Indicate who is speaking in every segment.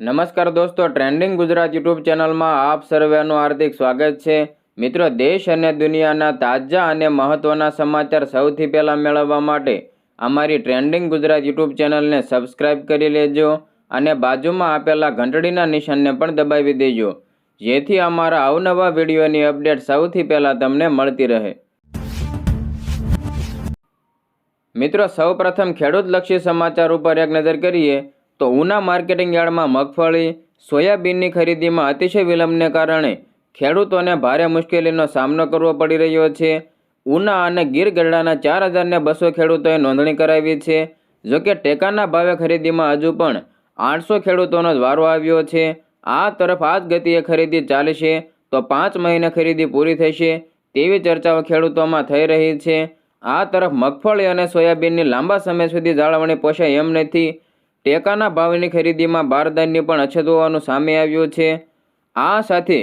Speaker 1: નમસ્કાર દોસ્તો trending Gujarat YouTube ચેનલમાં આપ સર્વેનું હાર્દિક સ્વાગત છે. મિત્રો, દેશ અને દુનિયાના તાજા અને મહત્ત્વના સમાચાર સૌથી પહેલાં મેળવવા માટે અમારી ટ્રેન્ડિંગ ગુજરાત યુટ્યુબ ચેનલને સબસ્ક્રાઇબ કરી લેજો અને બાજુમાં આપેલા ઘંટડીના નિશાનને પણ દબાવી દેજો, જેથી અમારા અવનવા વિડીયોની અપડેટ સૌથી પહેલાં તમને મળતી રહે. મિત્રો, સૌપ્રથમ ખેડૂતલક્ષી સમાચાર ઉપર એક નજર કરીએ તો ઉના માર્કેટિંગ યાર્ડમાં મગફળી, સોયાબીનની ખરીદીમાં અતિશય વિલંબને કારણે ખેડૂતોને ભારે મુશ્કેલીનો સામનો કરવો પડી રહ્યો છે. ઉના અને ગીર ગઢડાના ચાર હજારને બસો ખેડૂતોએ નોંધણી કરાવી છે. જોકે ટેકાના ભાવે ખરીદીમાં હજુ પણ આઠસો ખેડૂતોનો જ વારો આવ્યો છે. આ તરફ આ જ ગતિએ ખરીદી ચાલશે તો પાંચ મહિને ખરીદી પૂરી થશે તેવી ચર્ચાઓ ખેડૂતોમાં થઈ રહી છે. આ તરફ મગફળી અને સોયાબીનની લાંબા સમય સુધી જાળવણી પોષાય એમ નથી. ટેકાના ભાવની ખરીદીમાં બારદાનની પણ અછત હોવાનું સામે આવ્યું છે. આ સાથે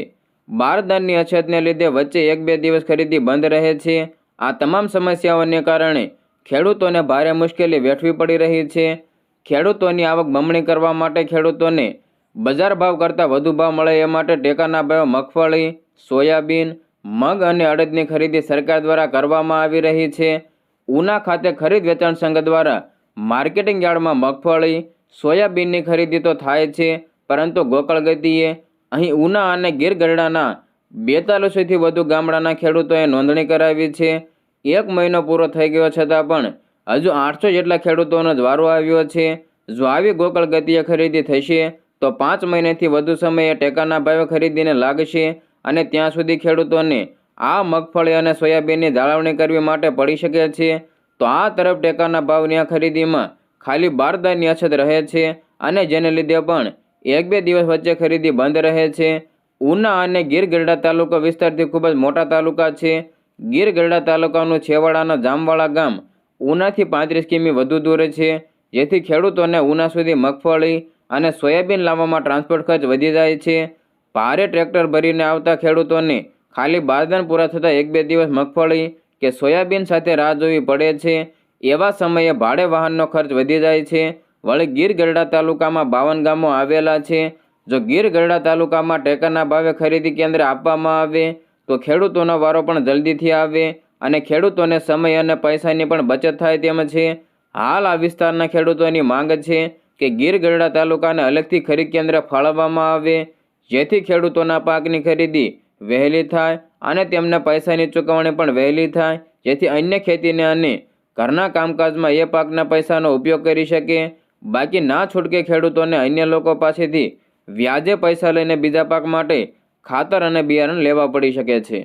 Speaker 1: બારદાનની અછતને લીધે વચ્ચે એક બે દિવસ ખરીદી બંધ રહે છે. આ તમામ સમસ્યાઓને કારણે ખેડૂતોને ભારે મુશ્કેલી વેઠવી પડી રહી છે. ખેડૂતોની આવક બમણી કરવા માટે ખેડૂતોને બજાર ભાવ કરતાં વધુ ભાવ મળે એ માટે ટેકાના ભાવ મગફળી, સોયાબીન, મગ અને અડદની ખરીદી સરકાર દ્વારા કરવામાં આવી રહી છે. ઉના ખાતે ખરીદ વેચાણ સંઘ દ્વારા માર્કેટિંગ યાર્ડમાં મગફળી, સોયાબીનની ખરીદી તો થાય છે, પરંતુ ગોકળ ગતિએ અહીં ઉના અને ગીર ગઢડાના બેતાલીસોથી વધુ ગામડાના ખેડૂતોએ નોંધણી કરાવી છે. એક મહિનો પૂરો થઈ ગયો છતાં પણ હજુ આઠસો જેટલા ખેડૂતોનો જ આવ્યો છે. જો આવી ગોકળ ગતિએ ખરીદી થશે, તો પાંચ મહિનાથી વધુ સમયે ટેકાના ભાવે ખરીદીને લાગશે અને ત્યાં સુધી ખેડૂતોને આ મગફળી અને સોયાબીનની જાળવણી કરવી માટે પડી શકે છે. તો આ તરફ ટેકાના ભાવની આ ખરીદીમાં ખાલી બારદાની અછત રહે છે અને જેને લીધે પણ એક બે દિવસ વચ્ચે ખરીદી બંધ રહે છે. ઉના અને ગીર ગરડા તાલુકા વિસ્તારથી ખૂબ જ મોટા તાલુકા છે. ગીર ગરડા તાલુકાનું છેવાડાના જામવાળા ગામ ઉનાથી પાંત્રીસ કિમી વધુ દૂર છે. જેથી ખેડૂતોને ઉના સુધી મગફળી અને સોયાબીન લાવવામાં ટ્રાન્સપોર્ટ ખર્ચ વધી જાય છે. ભારે ટ્રેક્ટર ભરીને આવતા ખેડૂતોને ખાલી બારદાન પૂરા થતાં એક બે દિવસ મગફળી કે સોયાબીન સાથે રાહ જોવી પડે છે. એવા સમયે ભાડે વાહનનો ખર્ચ વધી જાય છે. વળી ગીર ગરડા તાલુકામાં બાવન ગામો આવેલા છે. જો ગીર ગરડા તાલુકામાં ટેકરના ભાવે ખરીદી કેન્દ્ર આપવામાં આવે, તો ખેડૂતોનો વારો પણ જલ્દીથી આવે અને ખેડૂતોને સમય અને પૈસાની પણ બચત થાય તેમ છે. હાલ આ વિસ્તારના ખેડૂતોની માંગ છે કે ગીર ગરડા તાલુકાને અલગથી ખરીદ કેન્દ્ર ફાળવવામાં આવે, જેથી ખેડૂતોના પાકની ખરીદી વહેલી થાય અને તેમને પૈસાની ચૂકવણી પણ વહેલી થાય, જેથી અન્ય ખેતીને અને ઘરના કામકાજમાં એ પાકના પૈસાનો ઉપયોગ કરી શકે. બાકી ના છૂટકે ખેડૂતોને અન્ય લોકો પાસેથી વ્યાજે પૈસા લઈને બીજા પાક માટે ખાતર અને બિયારણ લેવા પડી શકે છે.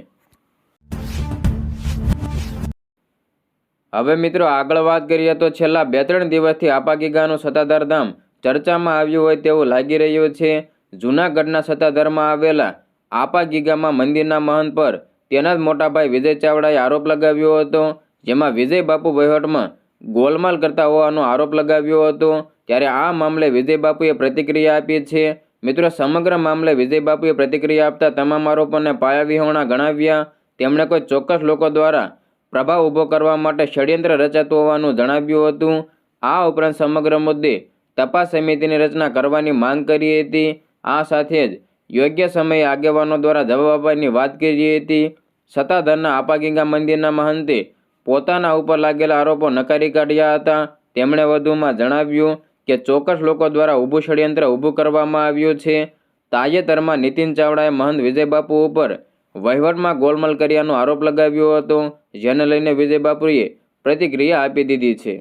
Speaker 1: હવે મિત્રો આગળ વાત કરીએ તો છેલ્લા બે ત્રણ દિવસથી આપાગીગાનું સત્તાધાર ધામ ચર્ચામાં આવ્યું હોય તેવું લાગી રહ્યું છે. જૂનાગઢના સત્તાધારમાં આવેલા આપાગીગામાં મંદિરના મહંત પર તેના જ મોટાભાઈ વિજય ચાવડાએ આરોપ લગાવ્યો હતો, જેમાં વિજય બાપુ વહીવટમાં ગોલમાલ કરતા હોવાનો આરોપ લગાવ્યો હતો. ત્યારે આ મામલે વિજય બાપુએ પ્રતિક્રિયા આપી છે. મિત્રો, સમગ્ર મામલે વિજય બાપુએ પ્રતિક્રિયા આપતા તમામ આરોપોને પાયાવિહોણા ગણાવ્યા. તેમણે કોઈ ચોક્કસ લોકો દ્વારા પ્રભાવ ઊભો કરવા માટે ષડયંત્ર રચાતું હોવાનું જણાવ્યું હતું. આ ઉપરાંત સમગ્ર મુદ્દે તપાસ સમિતિની રચના કરવાની માંગ કરી હતી. આ સાથે જ યોગ્ય સમયે આગેવાનો દ્વારા જવાબ આપવાની વાત કરી હતી. સત્તાધરના આપાગીંગા મંદિરના મહંતે પોતાના ઉપર લાગેલા આરોપો નકારી કાઢ્યા હતા. તેમણે વધુમાં જણાવ્યું કે ચોક્કસ લોકો દ્વારા ઊભું ષડયંત્ર ઊભું કરવામાં આવ્યું છે. તાજેતરમાં નીતિન ચાવડાએ મહંત વિજય બાપુ ઉપર વહીવટમાં ગોલમાલ કર્યાનો આરોપ લગાવ્યો હતો, જેને લઈને વિજય બાપુએ પ્રતિક્રિયા આપી દીધી છે.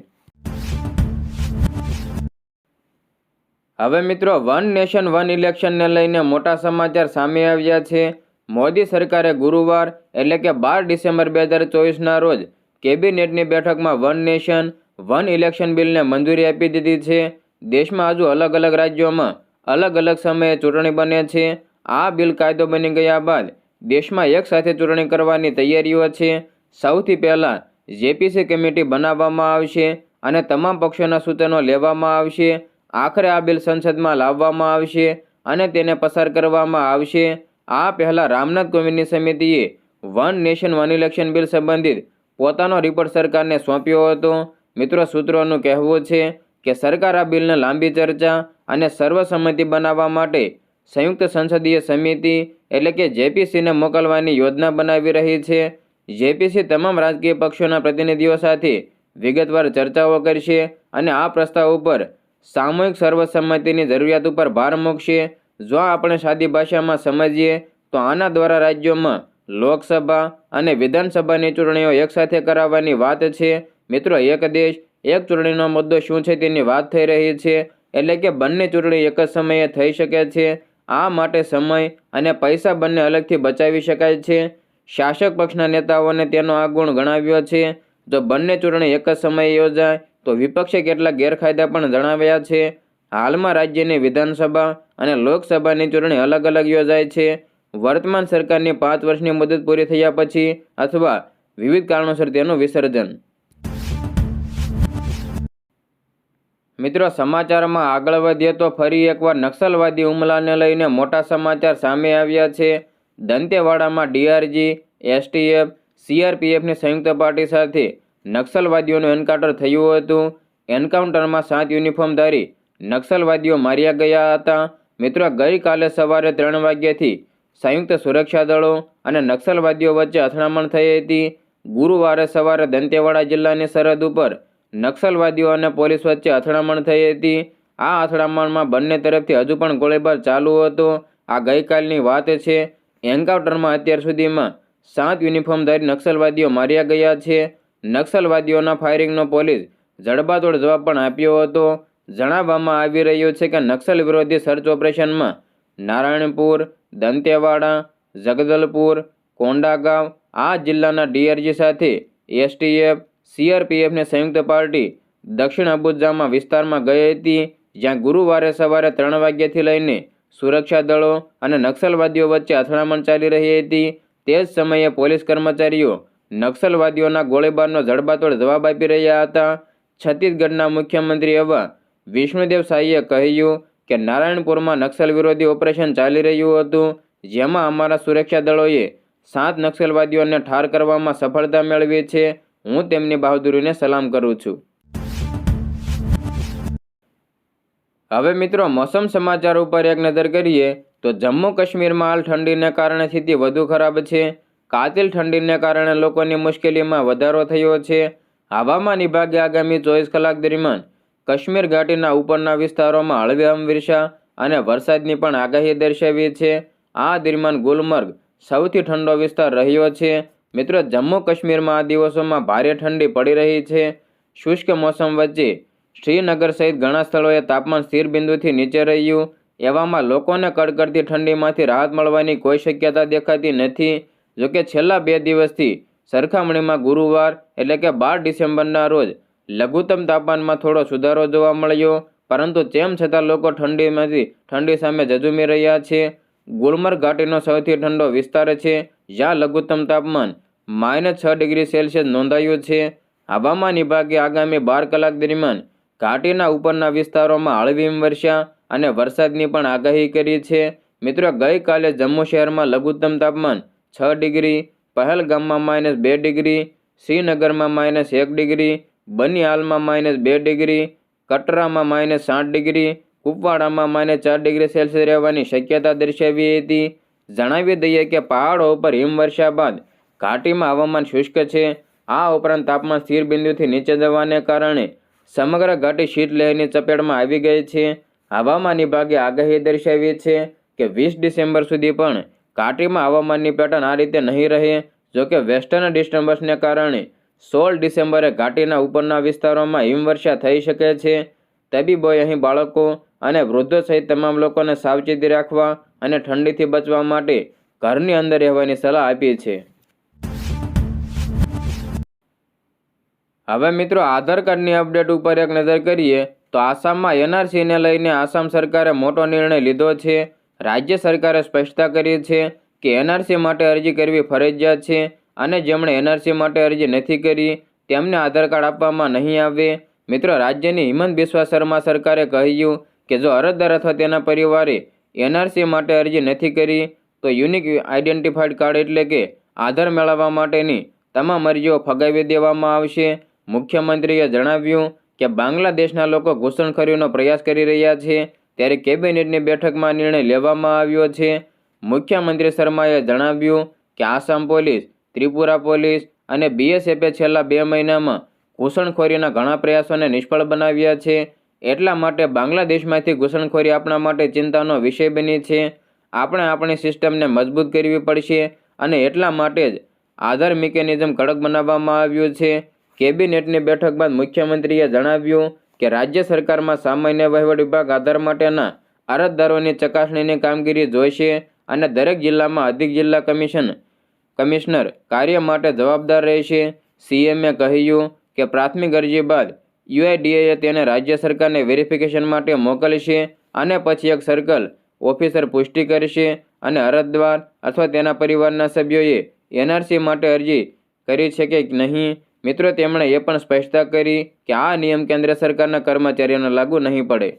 Speaker 1: હવે મિત્રો, વન નેશન, વન ઇલેક્શનને લઈને મોટા સમાચાર સામે આવ્યા છે. મોદી સરકારે ગુરુવાર, એટલે કે બાર ડિસેમ્બર બે હજાર ચોવીસના રોજ કેબિનેટની બેઠકમાં વન નેશન, વન ઇલેક્શન બિલને મંજૂરી આપી દીધી છે. દેશમાં હજુ અલગ અલગ રાજ્યોમાં અલગ અલગ સમયે ચૂંટણી બને છે. આ બિલ કાયદો બની ગયા બાદ દેશમાં એક સાથે ચૂંટણી કરવાની તૈયારીઓ છે. સૌથી પહેલાં જેપીસી કમિટી બનાવવામાં આવશે અને તમામ પક્ષોના સૂચનો લેવામાં આવશે. આખરે આ બિલ સંસદમાં લાવવામાં આવશે અને તેને પસાર કરવામાં આવશે. આ પહેલાં રામનાથ કોવિંદની સમિતિએ one nation one election bill સંબંધિત પોતાનો રિપોર્ટ સરકારને સોંપ્યો હતો. મિત્રો, સૂત્રોનું કહેવું છે કે સરકાર આ બિલને લાંબી ચર્ચા અને સર્વસંમતિ બનાવવા માટે સંયુક્ત સંસદીય સમિતિ એટલે કે જેપીસીને મોકલવાની યોજના બનાવી રહી છે. જેપીસી તમામ રાજકીય પક્ષોના પ્રતિનિધિઓ સાથે વિગતવાર ચર્ચાઓ કરશે અને આ પ્રસ્તાવ ઉપર સામૂહિક સર્વસંમતિની જરૂરિયાત ઉપર ભાર મૂકશે. જો આપણે સાદી ભાષામાં સમજીએ, તો આના દ્વારા રાજ્યોમાં લોકસભા અને વિધાનસભાની ચૂંટણીઓ એકસાથે કરાવવાની વાત છે. મિત્રો, એક દેશ, એક ચૂંટણીનો મુદ્દો શું છે તેની વાત થઈ રહી છે. એટલે કે બંને ચૂંટણી એક જ સમયે થઈ શકે છે. આ માટે સમય અને પૈસા બંને અલગથી બચાવી શકાય છે. શાસક પક્ષના નેતાઓને તેનો આ ગુણ ગણાવ્યો છે. જો બંને ચૂંટણી એક જ સમયે યોજાય તો વિપક્ષે કેટલાક ગેરફાયદા પણ જણાવ્યા છે. હાલમાં રાજ્યની વિધાનસભા અને લોકસભાની ચૂંટણી અલગ અલગ યોજાય છે. વર્તમાન સરકારની પાંચ વર્ષની મુદત પૂરી થયા પછી અથવા વિવિધ કારણોસર તેનું વિસર્જન. મિત્રો, સમાચારમાં આગળ વધીએ તો ફરી એકવાર નક્સલવાદી હુમલાને લઈને મોટા સમાચાર સામે આવ્યા છે. દંતેવાડામાં ડીઆરજી, એસટીએફ, સીઆરપીએફની સંયુક્ત પાર્ટી સાથે નક્સલવાદીઓનું એન્કાઉન્ટર થયું હતું. એન્કાઉન્ટરમાં સાત યુનિફોર્મધારી નક્સલવાદીઓ માર્યા ગયા હતા. મિત્રો, ગઈકાલે સવારે ત્રણ વાગ્યાથી સંયુક્ત સુરક્ષા દળો અને નક્સલવાદીઓ વચ્ચે અથડામણ થઈ હતી. ગુરુવારે સવારે દંતેવાડા જિલ્લાની સરહદ ઉપર નક્સલવાદીઓ અને પોલીસ વચ્ચે અથડામણ થઈ હતી. આ અથડામણમાં બંને તરફથી હજુ પણ ગોળીબાર ચાલુ હતો. આ ગઈકાલની વાત છે. એન્કાઉન્ટરમાં અત્યાર સુધીમાં સાત યુનિફોર્મધારી નક્સલવાદીઓ માર્યા ગયા છે. નક્સલવાદીઓના ફાયરિંગનો પોલીસ જડબાતોડ જવાબ પણ આપ્યો હતો. જણાવવામાં આવી રહ્યું છે કે નક્સલ વિરોધી સર્ચ ઓપરેશનમાં નારાયણપુર, દંતેવાડા, જગદલપુર, કોંડાગાંવ, આ જિલ્લાના ડીઆરજી સાથે એસટીએફ સીઆરપીએફની સંયુક્ત પાર્ટી દક્ષિણ અબુજામાં વિસ્તારમાં ગઈ હતી, જ્યાં ગુરુવારે સવારે ત્રણ વાગ્યાથી લઈને સુરક્ષા દળો અને નક્સલવાદીઓ વચ્ચે અથડામણ ચાલી રહી હતી. તે જ સમયે પોલીસ કર્મચારીઓ નક્સલવાદીઓના ગોળીબારનો જડબાતોડ જવાબ આપી રહ્યા હતા. છત્તીસગઢના મુખ્યમંત્રી એવા વિષ્ણુદેવ સાઈએ કહ્યું કે નારાયણપુરમાં નક્સલ વિરોધી ઓપરેશન ચાલી રહ્યું હતું, જેમાં અમારા સુરક્ષા દળોએ સાત નક્સલવાદીઓને ઠાર કરવામાં સફળતા મેળવી છે. હું તેમની બહાદુરીને સલામ કરું છું. હવે મિત્રો, મોસમ સમાચાર ઉપર એક નજર કરીએ તો જમ્મુ કાશ્મીરમાં હાલ ઠંડીને કારણે સ્થિતિ વધુ ખરાબ છે. કાતિલ ઠંડીને કારણે લોકોની મુશ્કેલીમાં વધારો થયો છે. હવામાન વિભાગે આગામી ચોવીસ કલાક દરમિયાન કાશ્મીર ઘાટીના ઉપરના વિસ્તારોમાં હળવી હિમવર્ષા અને વરસાદની પણ આગાહી દર્શાવી છે. આ દરમિયાન ગુલમર્ગ સૌથી ઠંડો વિસ્તાર રહ્યો છે. મિત્રો જમ્મુ કાશ્મીરમાં આ દિવસોમાં ભારે ઠંડી પડી રહી છે. શુષ્ક મોસમ વચ્ચે શ્રીનગર સહિત ઘણા સ્થળોએ તાપમાન સ્થિર બિંદુથી નીચે રહ્યું. એવામાં લોકોને કડકડતી ઠંડીમાંથી રાહત મળવાની કોઈ શક્યતા દેખાતી નથી. જોકે છેલ્લા બે દિવસથી સરખામણીમાં ગુરુવાર એટલે કે બાર ડિસેમ્બરના રોજ લઘુત્તમ તાપમાનમાં થોડો સુધારો જોવા મળ્યો, પરંતુ તેમ છતાં લોકો ઠંડીમાંથી ઠંડી સામે ઝઝુમી રહ્યા છે. ગુલમર્ગ ઘાટીનો સૌથી ઠંડો વિસ્તાર છે, જ્યાં લઘુત્તમ તાપમાન માઇનસ છ ડિગ્રી સેલ્સિયસ નોંધાયું છે. હવામાન વિભાગે આગામી બાર કલાક દરમિયાન ઘાટીના ઉપરના વિસ્તારોમાં હળવી વર્ષા અને વરસાદની પણ આગાહી કરી છે. મિત્રો, ગઈકાલે જમ્મુ શહેરમાં લઘુત્તમ તાપમાન છ ડિગ્રી, પહેલગામમાં માઇનસ બે ડિગ્રી, શ્રીનગરમાં માઇનસ એક ડિગ્રી બનિહાલમાં માઇનસ બે ડિગ્રી, કટરામાં માઇનસ સાત ડિગ્રી, કુપવાડામાં માઇનસ ચાર ડિગ્રી સેલ્સિયસ રહેવાની શક્યતા દર્શાવી હતી. જણાવી દઈએ કે પહાડો ઉપર હિમવર્ષા બાદ ઘાટીમાં હવામાન શુષ્ક છે. આ ઉપરાંત તાપમાન સ્થિર બિંદુથી નીચે જવાને કારણે સમગ્ર ઘાટી શીતલહેરની ચપેટમાં આવી ગઈ છે. હવામાન વિભાગે આગાહી દર્શાવી છે કે વીસ ડિસેમ્બર સુધી પણ ઘાટીમાં હવામાનની પેટર્ન આ રીતે નહીં રહે જોકે વેસ્ટર્ન ડિસ્ટર્બન્સને કારણે સોળ ડિસેમ્બરે ઘાટીના ઉપરના વિસ્તારોમાં હિમવર્ષા થઈ શકે છે. તબીબોએ અહીં બાળકો અને વૃદ્ધો સહિત તમામ લોકોને સાવચેતી રાખવા અને ઠંડીથી બચવા માટે ઘરની અંદર રહેવાની સલાહ આપી છે. હવે મિત્રો આધાર કાર્ડની અપડેટ ઉપર એક નજર કરીએ, તો આસામમાં એનઆરસીને લઈને આસામ સરકારે મોટો નિર્ણય લીધો છે. રાજ્ય સરકારે સ્પષ્ટતા કરી છે કે એનઆરસી માટે અરજી કરવી ફરજિયાત છે અને જેમણે એનઆરસી માટે અરજી નથી કરી, તેમને આધાર કાર્ડ આપવામાં નહીં આવે. મિત્રો, રાજ્યની હિમંત બિસ્વા શર્મા સરકારે કહ્યું કે જો અરજદાર અથવા તેના પરિવારે એનઆરસી માટે અરજી નથી કરી, તો યુનિક આઈડેન્ટિફાઈડ કાર્ડ એટલે કે આધાર મેળવવા માટેની તમામ અરજીઓ ફગાવી દેવામાં આવશે. મુખ્યમંત્રીએ જણાવ્યું કે બાંગ્લાદેશના લોકો ઘૂસણખોરીનો પ્રયાસ કરી રહ્યા છે ત્યારે કેબિનેટની બેઠકમાં નિર્ણય લેવામાં આવ્યો છે. મુખ્યમંત્રી શર્માએ જણાવ્યું કે આસામ પોલીસ, ત્રિપુરા પોલીસ અને બીએસએફે છેલ્લા બે મહિનામાં ઘૂસણખોરીના ઘણા પ્રયાસોને નિષ્ફળ બનાવ્યા છે. એટલા માટે બાંગ્લાદેશમાંથી ઘૂસણખોરી આપણા માટે ચિંતાનો વિષય બની છે. આપણે આપણી સિસ્ટમને મજબૂત કરવી પડશે અને એટલા માટે જ આધાર મિકેનિઝમ કડક બનાવવામાં આવ્યું છે. કેબિનેટની બેઠક બાદ મુખ્યમંત્રીએ જણાવ્યું કે રાજ્ય સરકારમાં સામાન્ય વહીવટ વિભાગ આધાર માટેના અરજદારોની ચકાસણીની કામગીરી જોઈશે અને દરેક જિલ્લામાં અધિક જિલ્લા કમિશન કમિશનર કાર્ય માટે જવાબદાર રહેશે. સીએમએ કહ્યું કે પ્રાથમિક અરજી બાદ યુઆઈડીએએ તેને રાજ્ય સરકારને વેરિફિકેશન માટે મોકલશે અને પછી એક સર્કલ ઓફિસર પુષ્ટિ કરશે અને અરજદાર અથવા તેના પરિવારના સભ્યોએ એનઆરસી માટે અરજી કરી છે કે નહીં મિત્રો, તેમણે એ પણ સ્પષ્ટતા કરી કે આ નિયમ કેન્દ્ર સરકારના કર્મચારીઓને લાગુ નહીં પડે.